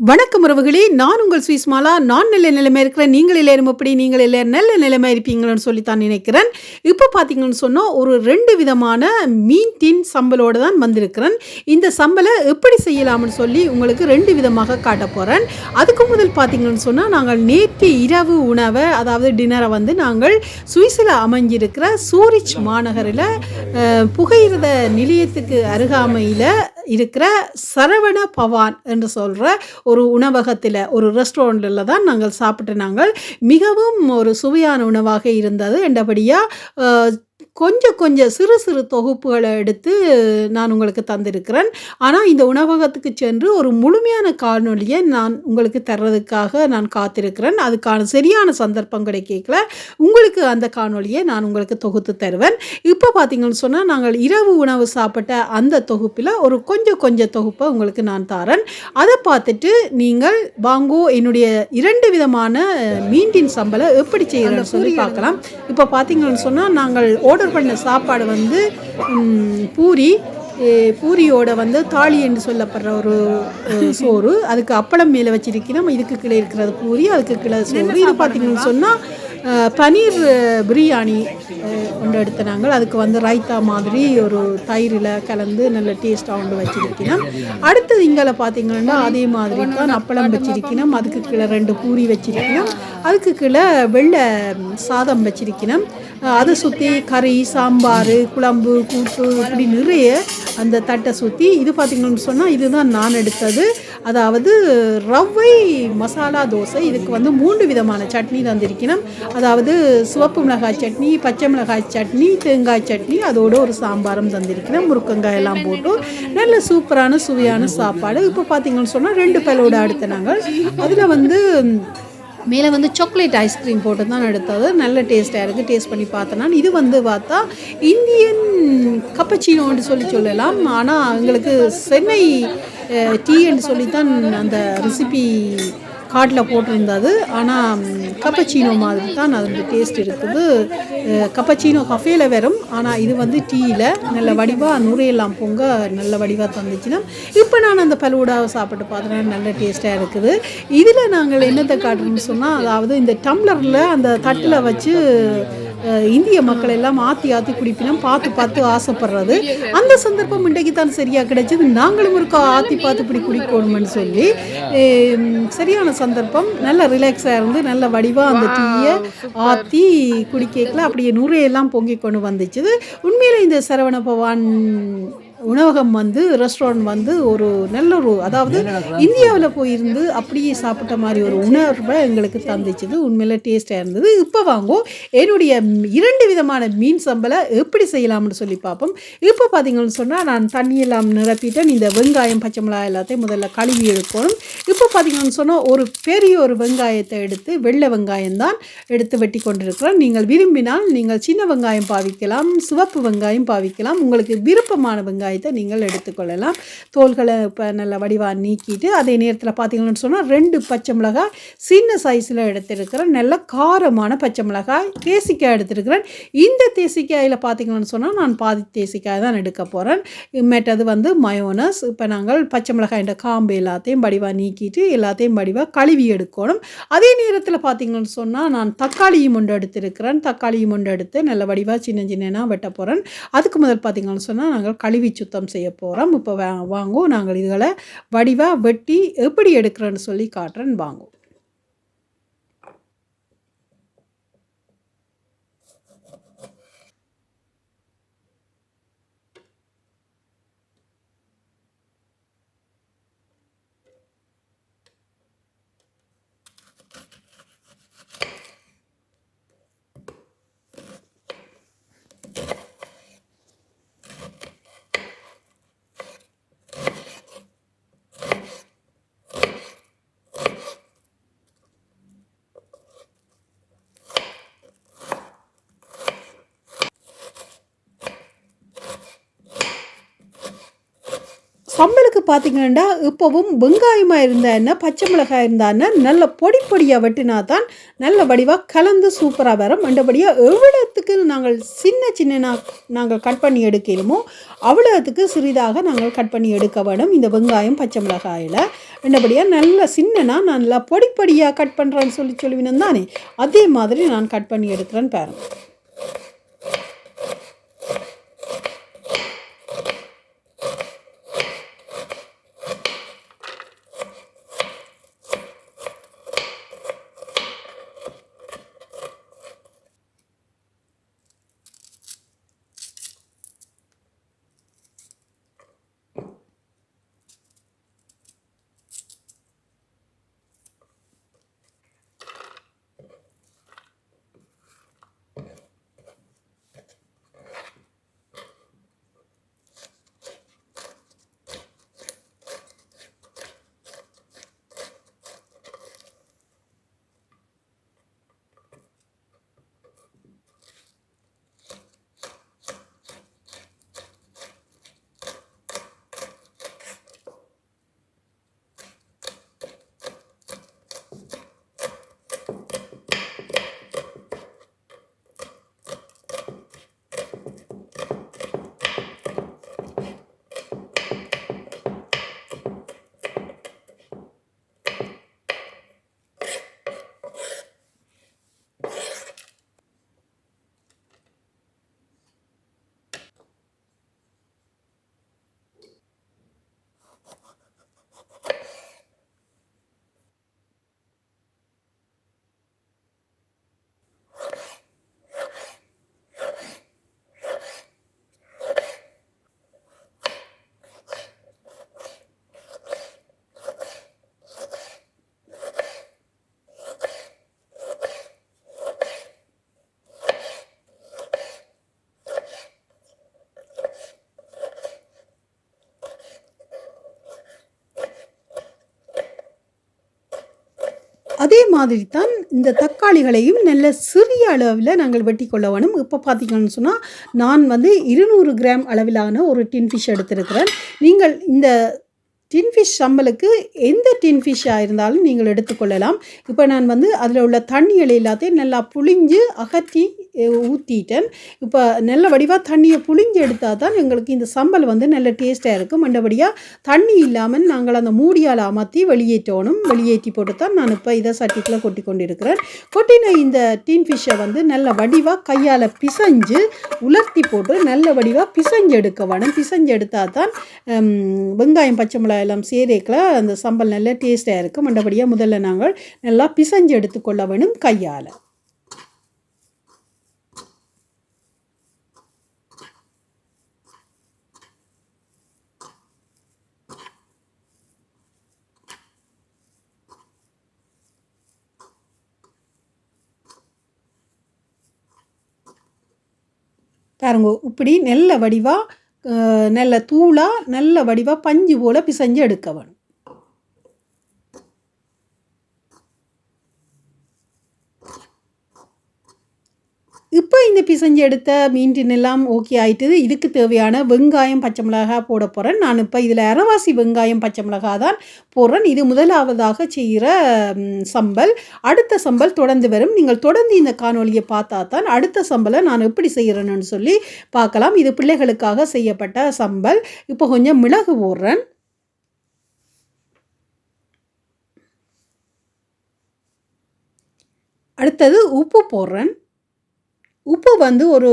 வணக்கம் உறவுகளே நான் உங்கள் சுவிஸ்மாலா நான் நல்ல நிலைமை இருக்கிறேன். நீங்கள் எல்லாரும் எப்படி நீங்கள் இல்லை நல்ல நிலைமை இருப்பீங்கன்னு சொல்லித்தான் நினைக்கிறேன். இப்போ பார்த்தீங்கன்னு சொன்னால் ஒரு ரெண்டு விதமான மீன் தின் சம்பலோடு தான் வந்திருக்கிறேன். இந்த சம்பலை எப்படி செய்யலாம்னு சொல்லி உங்களுக்கு ரெண்டு விதமாக காட்ட போகிறேன் அதுக்கு முதல் பார்த்தீங்கன்னு சொன்னால் நாங்கள் நேற்று இரவு உணவை அதாவது டின்னரை வந்து நாங்கள் சுவிஸில் அமைஞ்சிருக்கிற சூரிச் மாநகரில் புகையிரத நிலையத்துக்கு அருகாமையில் இருக்கிற சரவண பவான் என்று சொல்கிற ஒரு உணவகத்தில் ஒரு ரெஸ்டாரண்ட்டில் தான் நாங்கள் சாப்பிட்டு நாங்கள் மிகவும் ஒரு சுவையான உணவாக இருந்தது. என்றபடியாக கொஞ்சம் கொஞ்சம் சிறு சிறு தொகுப்புகளை எடுத்து நான் உங்களுக்கு தந்திருக்கிறேன். ஆனால் இந்த உணவகத்துக்கு சென்று ஒரு முழுமையான காணொலியை நான் உங்களுக்கு தர்றதுக்காக நான் காத்திருக்கிறேன். அதுக்கான சரியான சந்தர்ப்பம் கிடைக்கல உங்களுக்கு அந்த காணொலியை நான் உங்களுக்கு தொகுத்து தருவேன். இப்போ பார்த்தீங்கன்னு சொன்னால் நாங்கள் இரவு உணவு சாப்பிட்ட அந்த தொகுப்பில் ஒரு கொஞ்சம் கொஞ்சம் தொகுப்பை உங்களுக்கு நான் தரேன். அதை பார்த்துட்டு நீங்கள் வாங்கோ என்னுடைய இரண்டு விதமான மீண்டின் சம்பளை எப்படி செய்கிறேன்னு சொல்லி பார்க்கலாம். இப்போ பார்த்தீங்கன்னு சொன்னால் நாங்கள் ஆர்டர் பண்ண சாப்பாடு வந்து பூரி பூரியோட வந்து தாலி என்று சொல்லப்படுற ஒரு சோறு. அதுக்கு அப்பளம் மேலே வச்சிருக்கிறோம். இதுக்கு கீழே இருக்கிறது பூரி அதுக்கு கீழே சோறு. இது பார்த்தீங்கன்னு சொன்னால் பனீர் பிரியாணி ஒன்று எடுத்த நாங்கள் அதுக்கு வந்து ரைத்தா மாதிரி ஒரு தயிரில் கலந்து நல்ல டேஸ்ட்டாக ஒன்று வச்சிருக்கிறோம். அடுத்தது இங்கே பார்த்தீங்கன்னா அதே மாதிரி தான் அப்பளம் வச்சிருக்கணும் அதுக்கு கீழே ரெண்டு பூரி வச்சிருக்கணும் அதுக்கு கீழே வெள்ளை சாதம் வச்சிருக்கணும் அதை சுற்றி கறி சாம்பார் குழம்பு கூட்டு இப்படி நிறைய அந்த தட்டை சுற்றி இது பார்த்திங்கன்னு சொன்னால் இதுதான் நான் எடுத்தது. அதாவது ரவை மசாலா தோசை இதுக்கு வந்து மூன்று விதமான சட்னி தந்திருக்கணும். அதாவது சிவப்பு மிளகாய் சட்னி பச்சை மிளகாய் சட்னி தேங்காய் சட்னி அதோடு ஒரு சாம்பாரும் தந்திருக்கணும். முருக்கங்காய் எல்லாம் போட்டு நல்ல சூப்பரான சுவையான சாப்பாடு. இப்போ பார்த்திங்கன்னு சொன்னால் ரெண்டு பேலோட அடுத்த நாங்கள் அதில் வந்து மேலே வந்து சாக்லேட் ஐஸ்கிரீம் போட்டு தான் எடுத்தது. நல்ல டேஸ்ட்டாக இருக்குது டேஸ்ட் பண்ணி பார்த்தேன் நான். இது வந்து பார்த்தா இந்தியன் கப்பச்சினோன்னு சொல்லி சொல்லலாம். ஆனால் எங்களுக்கு சென்னை டீன்னு சொல்லி தான் அந்த ரெசிபி காட்டில் போட்டிருந்தது. ஆனால் கப்பச்சீனோ மாதிரி தான் அதோட டேஸ்ட் இருக்குது கப்பச்சீனோ கஃபேல வரும் ஆனால் இது வந்து டீயில் நல்ல வடிவாக நுரையெல்லாம் பொங்க நல்ல வடிவாக தந்துச்சுன்னா இப்போ நான் அந்த பலூடாவை சாப்பிட்டு பார்த்தேன் நல்ல டேஸ்ட்டாக இருக்குது. இதில் நாங்கள் என்னத்தை காட்டுறோம்னு சொன்னால் அதாவது இந்த டம்ளரில் அந்த தட்டில் வச்சு இந்திய மக்கள் எல்லாம் ஆற்றி ஆற்றி குடிப்பினோம் பார்த்து பார்த்து ஆசைப்படுறது. அந்த சந்தர்ப்பம் இன்றைக்கு தான் சரியாக கிடைச்சது. நாங்களும் இருக்கா ஆற்றி பார்த்து இப்படி குடிக்கணும்னு சொல்லி சரியான சந்தர்ப்பம். நல்ல ரிலாக்ஸாக இருந்து நல்ல வடிவாக அந்த டீயை ஆற்றி குடிக்கல அப்படியே நுரையெல்லாம் பொங்கி கொண்டு வந்துச்சு. உண்மையில் இந்த சரவண பவான் உணவகம் வந்து ரெஸ்டாரண்ட் வந்து ஒரு நல்ல ஒரு அதாவது இந்தியாவில் போயிருந்து அப்படியே சாப்பிட்ட மாதிரி ஒரு உணர்வை எங்களுக்கு தந்துச்சுது உண்மையில டேஸ்ட்டாக இருந்தது. இப்போ வாங்குவோம். என்னுடைய இரண்டு விதமான மீன் சம்பலை எப்படி செய்யலாம்னு சொல்லி பார்ப்போம். இப்போ பார்த்தீங்கன்னு சொன்னால் நான் தண்ணியெல்லாம் நிரப்பிட்டேன். இந்த வெங்காயம் பச்சை மிளகாய் எல்லாத்தையும் முதல்ல கழுவி எடுக்கணும். இப்போ பார்த்தீங்கன்னு சொன்னால் ஒரு பெரிய ஒரு வெங்காயத்தை எடுத்து வெள்ளை வெங்காயம் தான் எடுத்து வெட்டி கொண்டிருக்கிறோம் நீங்கள் விரும்பினால் நீங்கள் சின்ன வெங்காயம் பாவிக்கலாம் சிவப்பு வெங்காயம் பாவிக்கலாம். உங்களுக்கு விருப்பமான வெங்காயத்தை நீங்கள் எடுத்துக்கொள்ளலாம். தோல்களை இப்போ நல்ல வடிவாக நீக்கிட்டு அதே நேரத்தில் பார்த்தீங்கன்னு சொன்னால் ரெண்டு பச்சை மிளகாய் சின்ன சைஸில் எடுத்திருக்கிறேன். நல்ல காரமான பச்சை மிளகாய் தேசிக்காய் எடுத்திருக்கிறேன். இந்த தேசிக்காயில் பார்த்தீங்கன்னு சொன்னால் நான் பாதி தேசிக்காய் தான் எடுக்க போகிறேன் மற்றது வந்து மயோனஸ் இப்போ நாங்கள் பச்சை மிளகாய் காம்பு எல்லாத்தையும் வடிவாக நீக்கிட்டு எல்லாத்தையும் வடிவாக கழுவி எடுக்கணும். அதே நேரத்தில் பார்த்தீங்கன்னு சொன்னால் நான் தக்காளியும் ஒன்று எடுத்திருக்கிறேன். தக்காளியும் ஒன்று எடுத்து நல்ல வடிவாக சின்ன சின்னனாக வெட்ட போகிறேன் அதுக்கு முதல் பார்த்தீங்கன்னு சொன்னால் நாங்கள் கழுவி சுத்தம் செய்ய போகிறோம் இப்போ வாங்கும் வாங்குவோம். நாங்கள் இதுகளை வடிவாக வெட்டி எப்படி எடுக்கிறேன்னு சொல்லி காட்டுறேன்னு வாங்குவோம். சம்பளுக்கு பார்த்தீங்கன்னா இப்போவும் வெங்காயமாக இருந்தா என்ன பச்சை மிளகாய் இருந்தான்னா நல்ல பொடி பொடியாக வெட்டினா தான் நல்ல வடிவாக கலந்து சூப்பராக வரும். மற்றபடியாக எவ்வளோத்துக்கு நாங்கள் சின்ன சின்ன நாங்கள் கட் பண்ணி எடுக்கணுமோ அவ்வளோத்துக்கு சிறிதாக நாங்கள் கட் பண்ணி எடுக்க வேணும். இந்த வெங்காயம் பச்சை மிளகாயில். மண்டபடியாக நல்ல சின்னனா நான் நல்லா பொடி பொடியாக கட் பண்ணுறேன்னு சொல்லி சொல்லுவினேன் தானே. அதே மாதிரி நான் கட் பண்ணி எடுக்கிறேன்னு பாருங்கள் அதே மாதிரி தான் இந்த தக்காளிகளையும் நல்ல சிறிய அளவில் நாங்கள் வெட்டி கொள்ள வேணும். இப்போ பார்த்தீங்கன்னு சொன்னால் நான் வந்து இருநூறு கிராம் அளவிலான ஒரு டின் ஃபிஷ் எடுத்திருக்கிறேன். நீங்கள் இந்த டின்ஃபிஷ் சம்பலுக்கு எந்த டின்ஃபிஷ்ஷாக இருந்தாலும் நீங்கள் எடுத்துக்கொள்ளலாம். இப்போ நான் வந்து அதில் உள்ள தண்ணிகள் எல்லாத்தையும் நல்லா புழிஞ்சு அகற்றி ஊற்றிட்டேன் இப்போ நல்ல வடிவாக தண்ணியை புழிஞ்சு எடுத்தால் தான் எங்களுக்கு இந்த சம்பல் வந்து நல்ல டேஸ்ட்டாக இருக்கும். மண்டபடியாக தண்ணி இல்லாமல் நாங்கள் அந்த மூடியால் அமர்த்தி வெளியேற்றணும். வெளியேற்றி போட்டு தான் நான் இப்போ இதை சட்டிக்குள்ளே கொட்டி கொண்டிருக்கிறேன். கொட்டின இந்த டீன் ஃபிஷ்ஷை வந்து நல்ல வடிவாக கையால் பிசைஞ்சு உலர்த்தி போட்டு நல்ல வடிவாக பிசைஞ்சு எடுக்க வேணும். பிசைஞ்சு எடுத்தால் தான் வெங்காயம் பச்சை மிளகாய் எல்லாம் சேரேக்கில். அந்த சம்பல் நல்ல டேஸ்ட்டாக இருக்கும். மண்டபடியாக முதல்ல நாங்கள் நல்லா பிசைஞ்சு எடுத்துக்கொள்ள வேணும் கையால். பாருங்க இப்படி நல்ல வடிவாக நல்ல தூளாக நல்ல வடிவாக பஞ்சு போல் பிசைஞ்சு எடுக்க வேணும். இப்போ இந்த பிசைஞ்சு எடுத்த மீன் எல்லாம் ஓகே ஆயிட்டுது. இதுக்கு தேவையான வெங்காயம் பச்சை மிளகாய் போட போகிறேன் நான் இப்போ இதில் அரைவாசி வெங்காயம் பச்சை மிளகாய் தான் போடுறேன் இது முதலாவதாக செய்கிற சம்பல். அடுத்த சம்பல் தொடர்ந்து வரும். நீங்கள் தொடர்ந்து இந்த காணொலியை பார்த்தா தான் அடுத்த சம்பலை நான் எப்படி செய்கிறேன்னு சொல்லி பார்க்கலாம். இது பிள்ளைகளுக்காக செய்யப்பட்ட சம்பல். இப்போ கொஞ்சம் மிளகு போடுறேன். அடுத்தது உப்பு போடுறேன். உப்பு வந்து ஒரு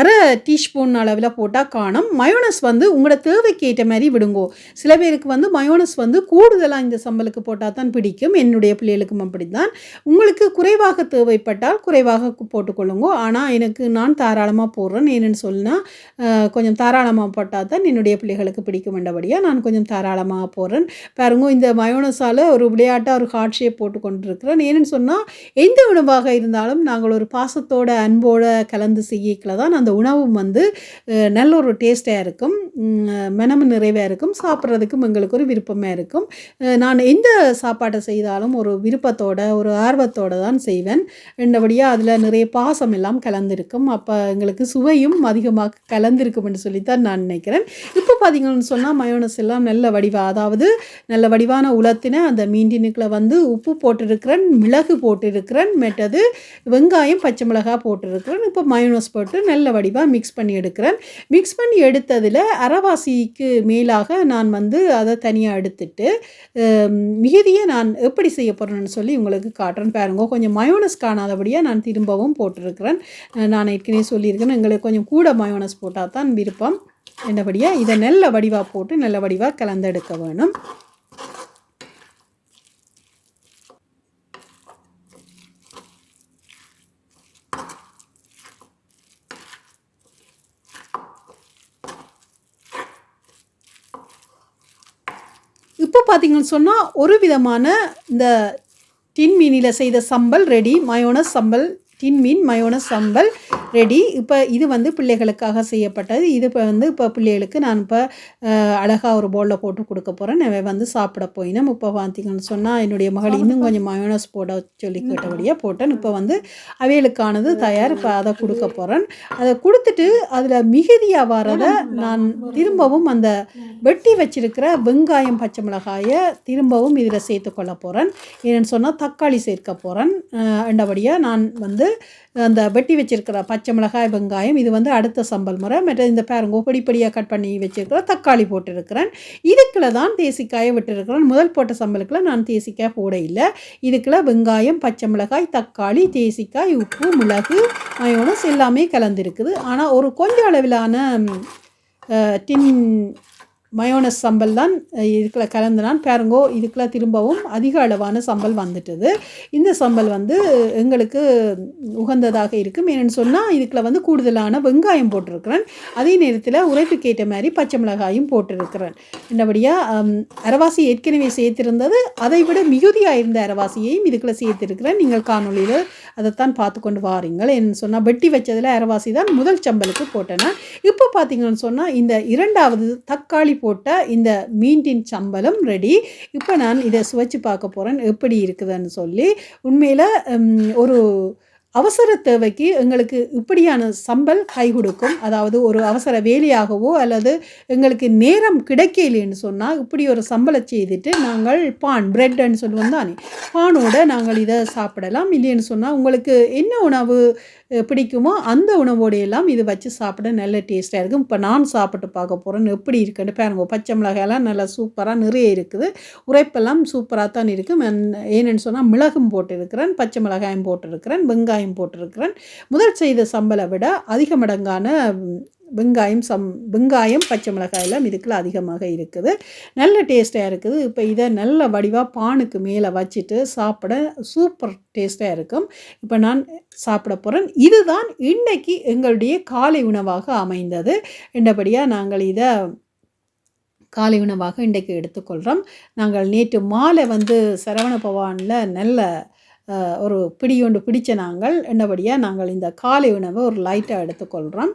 அரை டீஸ்பூன் அளவில் போட்டால் காணும். மயோனஸ் வந்து உங்களோட தேவைக்கு ஏற்ற மாதிரி விடுங்கோ. சில பேருக்கு வந்து மயோனஸ் வந்து கூடுதலாக இந்த சம்பலுக்கு போட்டால் தான் பிடிக்கும். என்னுடைய பிள்ளைகளுக்கும் அப்படி தான் உங்களுக்கு குறைவாக தேவைப்பட்டால் குறைவாக போட்டுக்கொள்ளுங்கோ. ஆனால் எனக்கு நான் தாராளமாக போடுறேன். ஏன்னு சொன்னால் கொஞ்சம் தாராளமாக போட்டால் தான் என்னுடைய பிள்ளைகளுக்கு பிடிக்கும் என்றபடியாக நான் கொஞ்சம் தாராளமாக போடுறேன். பாருங்க இந்த மயோனஸால் ஒரு விளையாட்டாக ஒரு ஹார்ட் ஷேப் போட்டு கொண்டிருக்கிறேன் ஏன்னு சொன்னால் எந்த உணவாக இருந்தாலும் நாங்கள் ஒரு பாசத்தோட அன்போட கலந்து செய்யக்கில் தான் அந்த உணவும் வந்து நல்ல ஒரு டேஸ்ட்டாக இருக்கும். மனமு நிறைவாக இருக்கும். சாப்பிட்றதுக்கும் எங்களுக்கு ஒரு விருப்பமாக இருக்கும். நான் எந்த சாப்பாட்டை செய்தாலும் ஒரு விருப்பத்தோட ஒரு ஆர்வத்தோட தான் செய்வேன். ரெண்டபடியாக அதில் நிறைய பாசம் எல்லாம் கலந்திருக்கும். அப்போ எங்களுக்கு சுவையும் அதிகமாக கலந்திருக்கும் என்று சொல்லித்தான் நான் நினைக்கிறேன். இப்போ பார்த்தீங்கன்னு சொன்னால் மயோனஸ் எல்லாம் நல்ல வடிவாக அதாவது நல்ல வடிவான உலத்தின அந்த மீண்டினுக்குள்ள வந்து உப்பு போட்டிருக்கிறேன் மிளகு போட்டிருக்கிறேன் மெட்டது வெங்காயம் பச்சை மிளகாய் போட்டிருக்கிறேன். இப்போ மயோனஸ் போட்டு நல்ல வடிவாக மிக்ஸ் பண்ணி எடுக்கிறேன். மிக்ஸ் பண்ணி எடுத்ததில் அரைவாசிக்கு மேலாக நான் வந்து அதை தனியாக எடுத்துட்டு மிகுதியை நான் எப்படி செய்ய போகிறேன்னு சொல்லி உங்களுக்கு காட்டுறேன். பாருங்க கொஞ்சம் மயோனஸ் காணாதபடியாக நான் திரும்பவும் போட்டிருக்கிறேன். நான் ஏற்கனவே சொல்லியிருக்கேன் எங்களுக்கு கொஞ்சம் கூட மயோனஸ் போட்டால் தான் விருப்பம். என்னபடியாக இதை நல்ல வடிவாக போட்டு நல்ல வடிவாக கலந்தெடுக்க வேணும். இப்போ பார்த்தீங்கன்னு சொன்னால் ஒரு விதமான இந்த டின் மீனில் செய்த sambal ready mayonnaise sambal tin மீன் மயோனஸ் சம்பல் ரெடி. இப்போ இது வந்து பிள்ளைகளுக்காக செய்யப்பட்டது. இது இப்போ வந்து இப்போ பிள்ளைகளுக்கு நான் இப்போ அழகாக ஒரு பவுலில் போட்டு கொடுக்க போகிறேன் நான் வந்து சாப்பிட போயினேன். இப்போ பார்த்தீங்கன்னு சொன்னால் என்னுடைய மகள் இன்னும் கொஞ்சம் மயோனஸ் போட சொல்லி கேட்டபடியாக போட்டேன். இப்போ வந்து அவைகளுக்கானது தயார். இப்போ அதை கொடுக்க போகிறேன் அதை கொடுத்துட்டு அதில் மிகுதியாக வரதை நான் திரும்பவும் அந்த வெட்டி வச்சிருக்கிற வெங்காயம் பச்சை மிளகாயை திரும்பவும் இதில் சேர்த்துக்கொள்ள போகிறேன் ஏன்னு சொன்னால் தக்காளி சேர்க்க போகிறேன் அண்டபடியாக நான் வந்து அந்த வெட்டி வச்சுருக்கிற பச்சை மிளகாய் வெங்காயம் இது வந்து அடுத்த சம்பல் முறை. மற்ற இந்த பாருங்க படிப்படியாக கட் பண்ணி வச்சுருக்கிற தக்காளி போட்டிருக்கிறேன். இதுக்குள்ள தான் தேசிக்காயை விட்டுருக்கிறேன். முதல் போட்ட சம்பலுக்குள்ள நான் தேசிக்காய் போட இல்லை. இதுக்குள்ள வெங்காயம் பச்சை மிளகாய் தக்காளி தேசிக்காய் உப்பு மிளகு மயோனஸ் எல்லாமே கலந்துருக்குது. ஆனால் ஒரு கொஞ்சம் அளவிலான டின் மயோனஸ் சம்பல் தான் இதுக்குள்ள கலந்துனான். பாருங்கோ இதுக்குள்ள திரும்பவும் அதிக அளவான சம்பல் வந்துட்டது. இந்த சம்பல் வந்து எங்களுக்கு உகந்ததாக இருக்கும். ஏன்னு சொன்னால் இதுக்குள்ள வந்து கூடுதலான வெங்காயம் போட்டிருக்கிறேன். அதே நேரத்தில் உரைப்புக்கு ஏற்ற மாதிரி பச்சை மிளகாயும் போட்டிருக்கிறேன். என்னபடியாக அரவாசி ஏற்கனவே சேர்த்திருந்தது. அதை விட மிகுதியாக இருந்த அரவாசியையும் இதுக்குள்ள சேர்த்திருக்கிறேன். நீங்கள் காணொலியில் அதைத்தான் பார்த்து கொண்டு வாரீங்கள். என்ன சொன்னால் வெட்டி வச்சதில் அரவாசி தான் முதல் சம்பலுக்கு போட்டேன்னா இப்போ பார்த்தீங்கன்னு சொன்னால் இந்த இரண்டாவது தக்காளி போட்ட இந்த மீன்டின் சம்பளம் ரெடி இப்போ நான் இதை சுவைச்சு பார்க்க போகிறேன் எப்படி இருக்குதுன்னு சொல்லி உண்மையில் ஒரு அவசர தேவைக்கு எங்களுக்கு இப்படியான சம்பல் கை கொடுக்கும். அதாவது ஒரு அவசர வேலையாகவோ அல்லது எங்களுக்கு நேரம் கிடைக்கலைன்னு சொன்னால் இப்படி ஒரு சம்பளை செய்துட்டு நாங்கள் பான் பிரெட்னு சொல்லுவோம் தானே? பானோட நாங்கள் இதை சாப்பிடலாம். இல்லைன்னு சொன்னால் உங்களுக்கு என்ன உணவு பிடிக்குமோ அந்த உணவோடையெல்லாம் இது வச்சு சாப்பிட நல்ல டேஸ்ட்டாக இருக்கும். இப்போ நான் சாப்பிட்டு பார்க்க போகிறேன் எப்படி இருக்குன்னு பாருங்க. பச்சை மிளகாயெல்லாம் நல்லா சூப்பராக நிறைய இருக்குது. உரைப்பெல்லாம் சூப்பராக தான் இருக்கும். என்னென்னு ஏன்னு சொன்னால் மிளகும் போட்டிருக்கிறேன் பச்சை மிளகாயும் போட்டிருக்கிறேன் வெங்காயம் போட்டிருக்கிறேன். முதல் செய்த சம்பளை விட அதிக மடங்கான வெங்காயம் சம் வெங்காயம் பச்சை மிளகாய் எல்லாம் இதுக்குள்ள அதிகமாக இருக்குது. நல்ல டேஸ்ட்டாக இருக்குது. இப்போ இதை நல்ல வடிவாக பானுக்கு மேலே வச்சுட்டு சாப்பிட சூப்பர் டேஸ்ட்டாக இருக்கும். இப்போ நான் சாப்பிட போகிறேன் இதுதான் இன்றைக்கி எங்களுடைய காலை உணவாக அமைந்தது. என்றபடியாக நாங்கள் இதை காலை உணவாக இன்றைக்கு எடுத்துக்கொள்கிறோம் நாங்கள் நேற்று மாலை வந்து சரவண பவானில் நல்ல ஒரு பிடியொண்டு பிடிச்ச நாங்கள் என்னபடியாக நாங்கள் இந்த காலை உணவை ஒரு லைட்டாக எடுத்துக்கொள்கிறோம்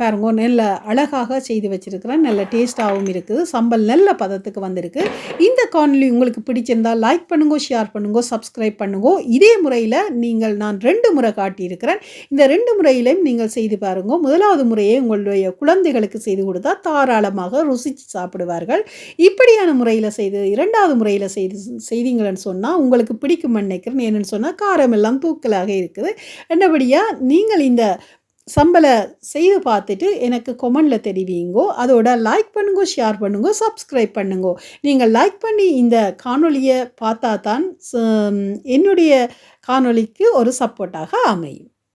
பாருங்க நல்ல அழகாக செய்து வச்சுருக்கிறேன். நல்ல டேஸ்ட்டாகவும் இருக்குது. சம்பல் நல்ல பதத்துக்கு வந்திருக்கு. இந்த காணொலி உங்களுக்கு பிடிச்சிருந்தால் லைக் பண்ணுங்க ஷேர் பண்ணுங்க சப்ஸ்கிரைப் பண்ணுங்க. இதே முறையில் நீங்கள் நான் ரெண்டு முறை காட்டியிருக்கிறேன். இந்த ரெண்டு முறையிலையும் நீங்கள் செய்து பாருங்க. முதலாவது முறையை உங்களுடைய குழந்தைகளுக்கு செய்து கொடுத்தா தாராளமாக ருசித்து சாப்பிடுவார்கள். இப்படியான முறையில் செய்து இரண்டாவது முறையில் செய்து செய்தீங்கன்னு சொன்னால் உங்களுக்கு பிடிக்கும் நினைக்கிறேன் ஏன்னு சொன்னால் காரம் எல்லாம் தூக்கலாக இருக்குது. என்னபடியாக நீங்கள் இந்த சம்பளை செய்து பார்த்துட்டு எனக்கு கொமெண்டில் தெரிவிங்கோ அதோட லைக் பண்ணுங்க ஷேர் பண்ணுங்க சப்ஸ்கிரைப் பண்ணுங்க. நீங்கள் லைக் பண்ணி இந்த காணொலியை பார்த்தா தான் ச- என்னுடைய காணொலிக்கு ஒரு சப்போர்ட்டாக அமையும்.